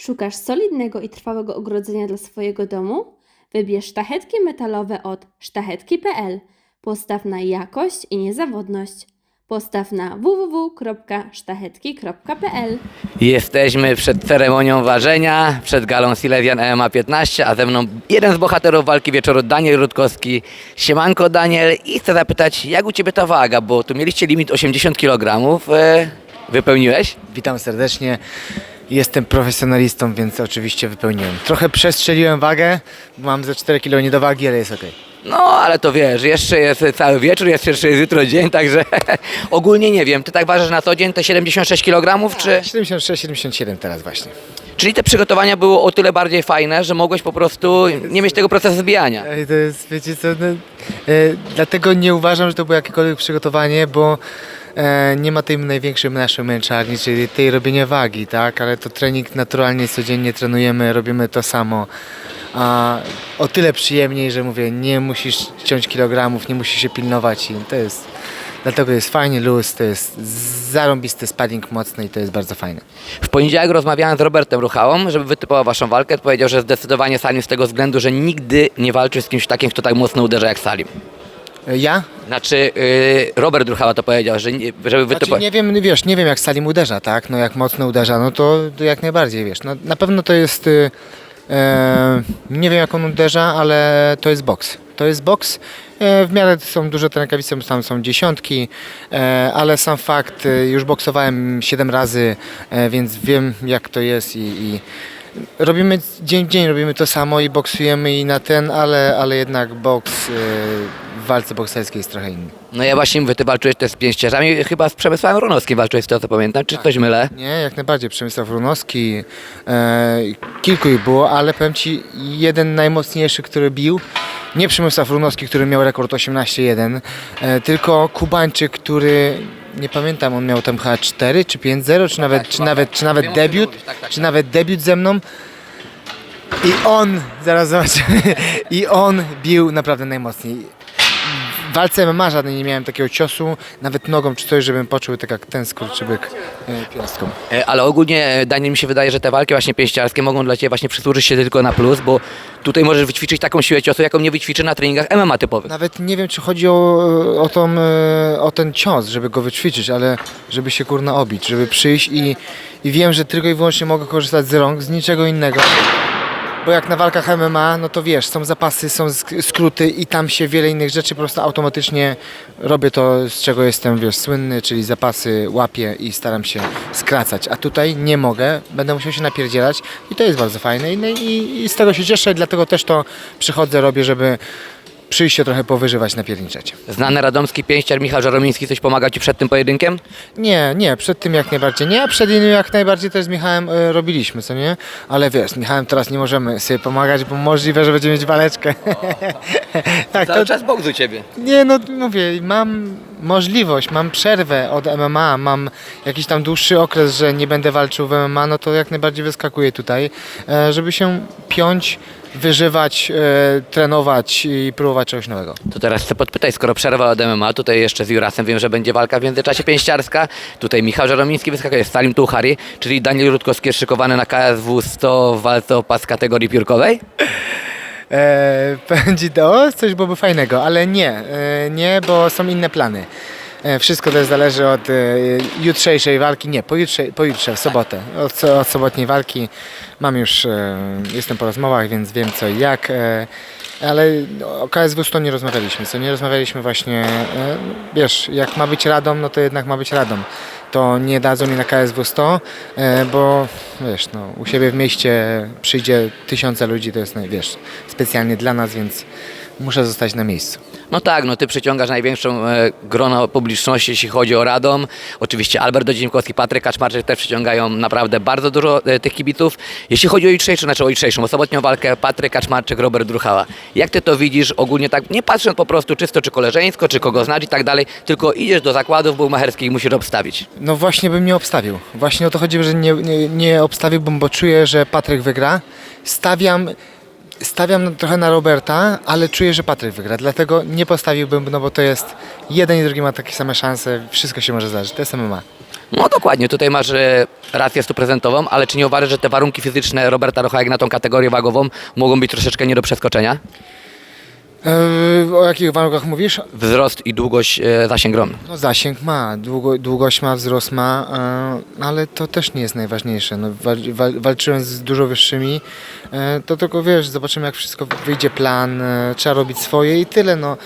Szukasz solidnego i trwałego ogrodzenia dla swojego domu? Wybierz sztachetki metalowe od sztachetki.pl. Postaw na jakość i niezawodność. Postaw na www.sztachetki.pl. Jesteśmy przed ceremonią ważenia, przed galą Silesian EMA 15, a ze mną jeden z bohaterów walki wieczoru, Daniel Rutkowski. Siemanko Daniel i chcę zapytać, jak u Ciebie ta waga, bo tu mieliście limit 80 kg, e, wypełniłeś? Witam serdecznie. Jestem profesjonalistą, więc oczywiście wypełniłem. Trochę przestrzeliłem wagę, mam ze 4 kg niedowagi, ale jest ok. No, ale to wiesz, jeszcze jest cały wieczór, jest jeszcze jest jutro dzień, także ogólnie nie wiem, Ty tak ważysz na co dzień te 76 kg, czy... 76-77 teraz właśnie. Czyli te przygotowania były o tyle bardziej fajne, że mogłeś po prostu nie mieć tego procesu zbijania. Ej, To jest, wiecie co, no, e, dlatego nie uważam, że to było jakiekolwiek przygotowanie, bo nie ma tej największej naszej męczarni, czyli tej robienia wagi, tak? Ale to trening naturalnie, codziennie trenujemy, robimy to samo. A o tyle przyjemniej, że mówię, nie musisz ciąć kilogramów, nie musisz się pilnować i to jest, dlatego jest fajnie luz, to jest zarąbisty spadding mocny i to jest bardzo fajne. W poniedziałek rozmawiałem z Robertem Ruchałą, żeby wytypował waszą walkę. Powiedział, że zdecydowanie Salim z tego względu, że nigdy nie walczył z kimś takim, kto tak mocno uderza jak Salim. E, Ja? Znaczy, yy, Robert Ruchała to powiedział, że nie, żeby Znaczy, wytypować. nie wiem, wiesz, nie wiem jak Salim uderza, tak? No jak mocno uderza, no to, to jak najbardziej, wiesz. No, na pewno to jest, y, e, nie wiem jak on uderza, ale to jest boks. To jest boks. E, w miarę są duże te rękawice, bo tam są dziesiątki, e, ale sam fakt, y, już boksowałem 7 razy, e, więc wiem jak to jest i, i robimy dzień w dzień, robimy to samo i boksujemy i na ten, ale, ale jednak boks y, w walce bokserskiej jest trochę inny. No ja właśnie mówię, ty walczyłeś też z pięściarzami, chyba z Przemysławem Runowskim walczyłeś z tego co pamiętam, czy coś mylę? Nie, jak najbardziej. Przemysław Runowski, e, kilku ich było, ale powiem Ci, jeden najmocniejszy, który bił, nie Przemysław Runowski, który miał rekord 18-1, e, tylko Kubańczyk, który, nie pamiętam, on miał tam chyba 4 czy 5-0, czy nawet, czy nawet, czy nawet debiut, tak, tak, czy tak. nawet debiut ze mną. I on, zaraz zobaczymy, i on bił naprawdę najmocniej. W walce MMA żadnej nie miałem takiego ciosu, nawet nogą czy coś, żebym poczuł tak jak ten skurczybyk e, piąstką. E, Ale ogólnie, e, Daniel, mi się wydaje, że te walki właśnie pięściarskie mogą dla Ciebie właśnie przysłużyć się tylko na plus, bo tutaj możesz wyćwiczyć taką siłę ciosu, jaką nie wyćwiczy na treningach MMA typowych. Nawet nie wiem, czy chodzi o, o, tą, e, o ten cios, żeby go wyćwiczyć, ale żeby się kurna obić, żeby przyjść i, i wiem, że tylko i wyłącznie mogę korzystać z rąk, z niczego innego. Bo jak na walkach MMA, no to wiesz, są zapasy, są sk- skróty i tam się wiele innych rzeczy, po prostu automatycznie robię to, z czego jestem, wiesz, słynny, czyli zapasy łapię i staram się skracać. A tutaj nie mogę, będę musiał się napierdzielać i to jest bardzo fajne i, no i, i z tego się cieszę, dlatego też to przychodzę, robię, żeby przyjść się trochę powyżywać, napierniczeć. Znany radomski pięściarz Michał Żaromiński coś pomaga Ci przed tym pojedynkiem? Nie, nie, przed tym jak najbardziej nie, a przed innym jak najbardziej też z Michałem e, robiliśmy, co nie? Ale wiesz, z Michałem teraz nie możemy sobie pomagać, bo możliwe, że będziemy mieć waleczkę. tak, to, czas boks u Ciebie. nie no, mówię, mam możliwość, mam przerwę od MMA, mam jakiś tam dłuższy okres, że nie będę walczył w MMA, no to jak najbardziej wyskakuję tutaj, e, żeby się piąć, wyżywać, e, trenować i próbować czegoś nowego. To teraz chcę podpytać, skoro przerwa od MMA, tutaj jeszcze z Jurasem wiem, że będzie walka w międzyczasie pięściarska, tutaj Michał Żaromiński wyskakuje, Salim Tuchari, czyli Daniel Rutkowski jest szykowany na KSW 100 w walce o pas kategorii piórkowej. E, będzie to coś byłoby fajnego, ale nie, e, nie, bo są inne plany. E, wszystko też zależy od e, jutrzejszej walki, nie, pojutrze, pojutrze w sobotę, od, od sobotniej walki. Mam już, e, jestem po rozmowach, więc wiem co i jak, ale o KSW 100 nie rozmawialiśmy, co nie rozmawialiśmy właśnie, wiesz, jak ma być Radom, no to jednak ma być Radom. To nie dadzą mi na KSW 100, e, bo wiesz, no, u siebie w mieście przyjdzie tysiące ludzi, to jest, no, wiesz, specjalnie dla nas, więc muszę zostać na miejscu. No tak, no ty przyciągasz największą e, grono publiczności, jeśli chodzi o Radom. Oczywiście Albert Dodzinkowski, Patryk Kaczmarczyk też przyciągają naprawdę bardzo dużo e, tych kibiców. Jeśli chodzi o jutrzejszą, znaczy o jutrzejszą, o sobotnią walkę Patryk Kaczmarczyk, Robert Druchała. Jak ty to widzisz ogólnie tak, nie patrząc po prostu czysto czy koleżeńsko, czy kogo znać i tak dalej, tylko idziesz do zakładów bułmacherskich i musisz obstawić. No właśnie bym nie obstawił. Właśnie o to chodzi, że nie, nie, nie obstawiłbym, bo czuję, że Patryk wygra. Stawiam Stawiam trochę na Roberta, ale czuję, że Patryk wygra, dlatego nie postawiłbym, no bo to jest jeden i drugi ma takie same szanse, wszystko się może zdarzyć, to jest MMA. No dokładnie, tutaj masz e, rację stuprocentową, ale czy nie uważasz, że te warunki fizyczne Roberta Rocha jak na tą kategorię wagową mogą być troszeczkę nie do przeskoczenia? Eee, o jakich warunkach mówisz? Wzrost i długość, e, zasięg ron. No zasięg ma, długo, długość ma, wzrost ma, e, ale to też nie jest najważniejsze. No, wal, wal, walczyłem z dużo wyższymi, e, to tylko wiesz, zobaczymy jak wszystko wyjdzie plan, e, trzeba robić swoje i tyle. No.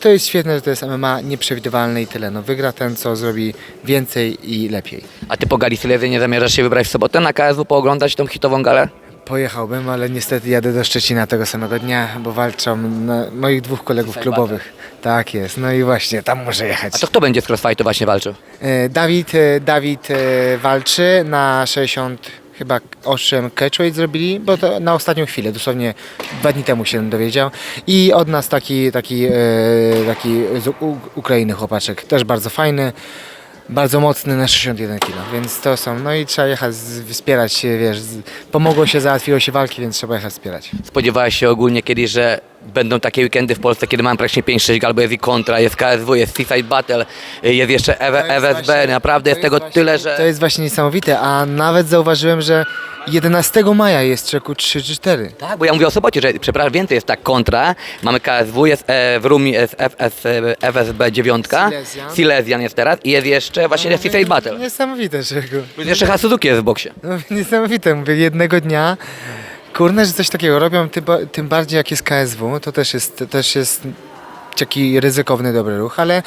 To jest świetne, że to jest MMA nieprzewidywalne i tyle. No, wygra ten, co zrobi więcej i lepiej. A ty po gali Silezy nie zamierzasz się wybrać w sobotę na KSW pooglądać tą hitową galę? Pojechałbym, ale niestety jadę do Szczecina tego samego dnia, bo walczą na moich dwóch kolegów klubowych. Tak jest, no i właśnie tam muszę jechać. A to kto będzie z crossfightu właśnie walczył? E, Dawid, e, Dawid e, walczy na 60 chyba 8 catchweight zrobili, bo to na ostatnią chwilę, dosłownie dwa dni temu się dowiedział. I od nas taki, taki, e, taki z U- Ukrainy chłopaczek, też bardzo fajny. Bardzo mocny na 61 kg, więc to są, no i trzeba jechać wspierać się, wiesz, pomogło się, załatwiło się walki, więc trzeba jechać wspierać. Spodziewałeś się ogólnie kiedyś, że będą takie weekendy w Polsce, kiedy mamy praktycznie 5-6 gal, bo jest i kontra, jest KSW, jest Seaside Battle, jest jeszcze EW, To jest EWSB, właśnie- naprawdę jest to tego właśnie- tyle, To że... jest właśnie niesamowite, a nawet zauważyłem, że 11 maja jest czeku 3 czy 4. Tak, bo ja mówię o sobocie, że przepraszam, więcej jest tak kontra, mamy KSW, jest e, w Rumi jest FS, e, FSB 9, Silesian. Silesian jest teraz i jest jeszcze właśnie Seaside Battle. Niesamowite, czego. Plus jeszcze Hasuzuki jest w boksie. No, niesamowite, mówię, jednego dnia, kurna, że coś takiego robią, tym, tym bardziej jak jest KSW, to też jest, też jest taki ryzykowny, dobry ruch, ale,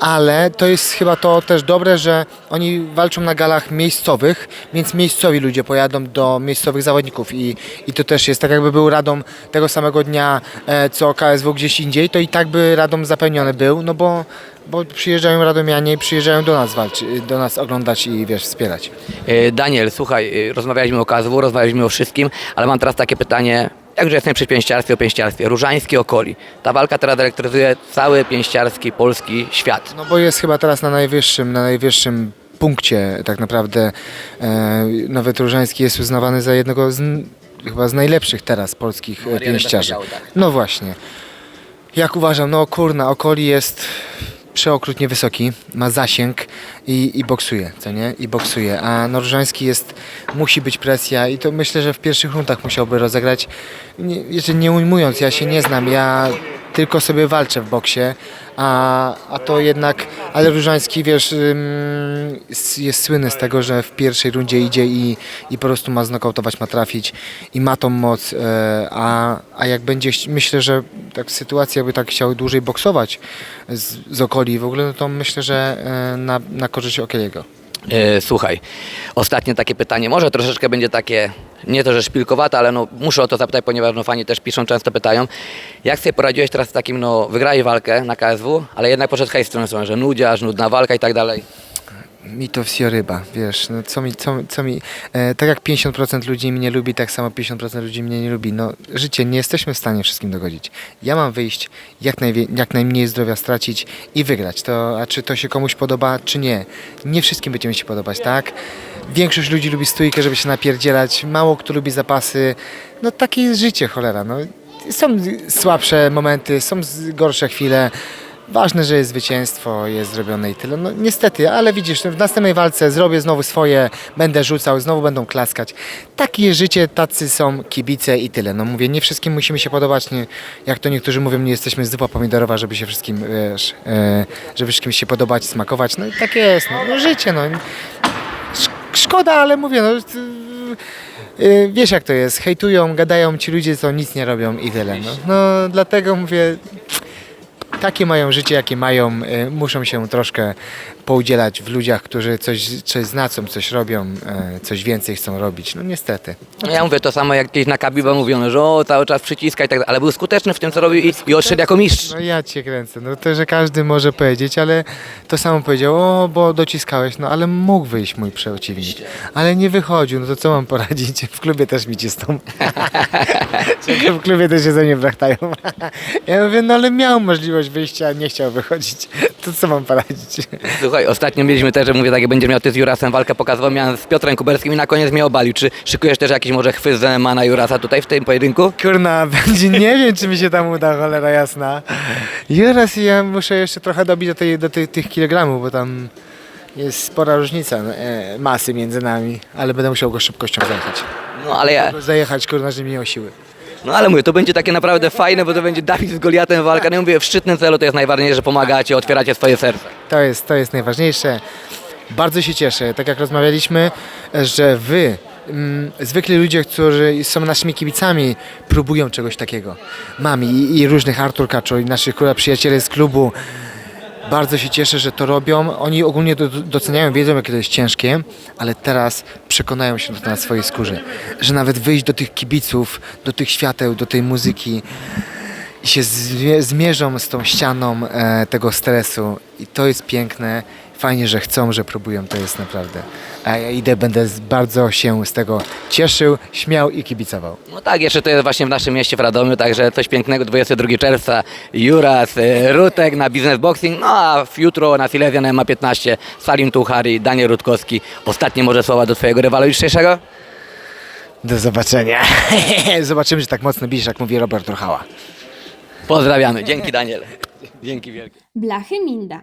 ale to jest chyba to też dobre, że oni walczą na galach miejscowych, więc miejscowi ludzie pojadą do miejscowych zawodników i, i to też jest tak jakby był Radom tego samego dnia, e, co KSW gdzieś indziej, to i tak by Radom zapełniony był, no bo, bo przyjeżdżają Radomianie i przyjeżdżają do nas walczyć, do nas oglądać i wiesz, wspierać. E, Daniel, słuchaj, e, rozmawialiśmy o KSW, rozmawialiśmy o wszystkim, ale mam teraz takie pytanie, jakże jestem przy pięściarstwie, o pięściarstwie, Różański, Okoli. Ta walka teraz elektryzuje cały pięściarski, polski świat. No bo jest chyba teraz na najwyższym, na najwyższym punkcie tak naprawdę. E, nawet Różański jest uznawany za jednego z, chyba z najlepszych teraz polskich Mariany pięściarzy. tak. No właśnie. Jak uważam, no kurna, Okoli jest przeokrutnie wysoki, ma zasięg i, i boksuje, co nie? I boksuje, a Norżański jest, musi być presja i to myślę, że w pierwszych rundach musiałby rozegrać. Nie, jeszcze nie ujmując, ja się nie znam, ja tylko sobie walczę w boksie, a, a to jednak, ale Różański, wiesz, jest słynny z tego, że w pierwszej rundzie idzie i, i po prostu ma znokautować, ma trafić i ma tą moc, e, a, a jak będzie, myślę, że tak sytuacja, jakby tak chciał dłużej boksować z, z okoli w ogóle, no to myślę, że e, na, na korzyść Okeliego. E, słuchaj, ostatnie takie pytanie, może troszeczkę będzie takie, nie to, że szpilkowate, ale no, muszę o to zapytać, ponieważ no, fani też piszą, często pytają. Jak sobie poradziłeś teraz z takim, no wygrałeś walkę na KSW, ale jednak poszedł hejs w stronę, że nudziarz, nudna walka i tak dalej. Mi to wsioryba, wiesz, no co mi, co, co mi, e, tak jak 50% ludzi mnie lubi, tak samo 50% ludzi mnie nie lubi, no życie, nie jesteśmy w stanie wszystkim dogodzić. Ja mam wyjść, jak, najwie, jak najmniej zdrowia stracić i wygrać, to, a czy to się komuś podoba, czy nie, nie wszystkim będzie mi się podobać, tak? Większość ludzi lubi stójkę, żeby się napierdzielać, mało kto lubi zapasy, no takie jest życie, cholera, no. Są słabsze momenty, są z- gorsze chwile, Ważne, że jest zwycięstwo, jest zrobione i tyle. No niestety, ale widzisz, w następnej walce zrobię znowu swoje, będę rzucał, znowu będą klaskać. Takie życie, tacy są kibice i tyle. No mówię, nie wszystkim musimy się podobać, nie, jak to niektórzy mówią, nie jesteśmy zupa pomidorowa, żeby się wszystkim, wiesz, e, żeby wszystkim się podobać, smakować. No i tak jest, no, no życie, no. Sz- Szkoda, ale mówię, no... y, Wiesz jak to jest, hejtują, gadają ci ludzie, co nic nie robią i tyle. No, no dlatego mówię, takie mają życie, jakie mają, y, muszą się troszkę poudzielać w ludziach, którzy coś, coś znacą, coś robią, y, coś więcej chcą robić. No niestety. Ja mówię to samo, jak kiedyś na Kabiba mówiono, że o, cały czas przyciska i tak dalej, ale był skuteczny w tym, co robił i, i odszedł jako mistrz. No ja cię kręcę. No to, że każdy może powiedzieć, ale to samo powiedział, o, bo dociskałeś, no ale mógł wyjść mój przeciwnik. Ale nie wychodził, no to co mam poradzić? W klubie też mi cisną. W klubie też się ze mnie brachtają. ja mówię, no ale miał możliwość wyjścia, nie chciał wychodzić. To co mam poradzić? Słuchaj, ostatnio mieliśmy też, że mówię tak, jak będziesz miał ty z Jurasem walkę pokazową, miałem z Piotrem Kuberskim i na koniec mnie obalił. Czy szykujesz też jakiś może chwyt z MMA na Jurasa tutaj w tym pojedynku? Kurna, będzie, nie wiem czy mi się tam uda, cholera jasna. I teraz ja muszę jeszcze trochę dobić do, tej, do tych, tych kilogramów, bo tam jest spora różnica e, masy między nami, ale będę musiał go szybkością zajechać. No ale ja, Zajechać, kurna, że nie miał siły. No ale mówię, to będzie takie naprawdę fajne, bo to będzie Dawid z Goliatem walka. No i mówię, w szczytnym celu to jest najważniejsze, że pomagacie, otwieracie swoje serce. To jest, to jest najważniejsze. Bardzo się cieszę, tak jak rozmawialiśmy, że wy, mm, zwykli ludzie, którzy są naszymi kibicami, próbują czegoś takiego. Mam i, i różnych Artur Kaczo i naszych kurwa, przyjacieli z klubu. Bardzo się cieszę, że to robią. Oni ogólnie do, doceniają, wiedzą, jakie to jest ciężkie, ale teraz przekonają się to na swojej skórze. Że nawet wyjść do tych kibiców, do tych świateł, do tej muzyki, i się zmie- zmierzą z tą ścianą e, tego stresu i to jest piękne. Fajnie, że chcą, że próbują, to jest naprawdę. A ja idę, będę z, bardzo się z tego cieszył, śmiał i kibicował. No tak, jeszcze to jest właśnie w naszym mieście w Radomiu, także coś pięknego, 22 czerwca, Juras, e, Rutek na Business Boxing, no a w jutro na Silesian na MA15, Salim Tuchari, Daniel Rutkowski. Ostatnie może słowa do twojego rywalu jutrzejszego? Do zobaczenia. Zobaczymy, że tak mocno bijesz, jak mówi Robert Rochała. Pozdrawiamy, dzięki Daniel. Dzięki wielkie. Blachy Minda,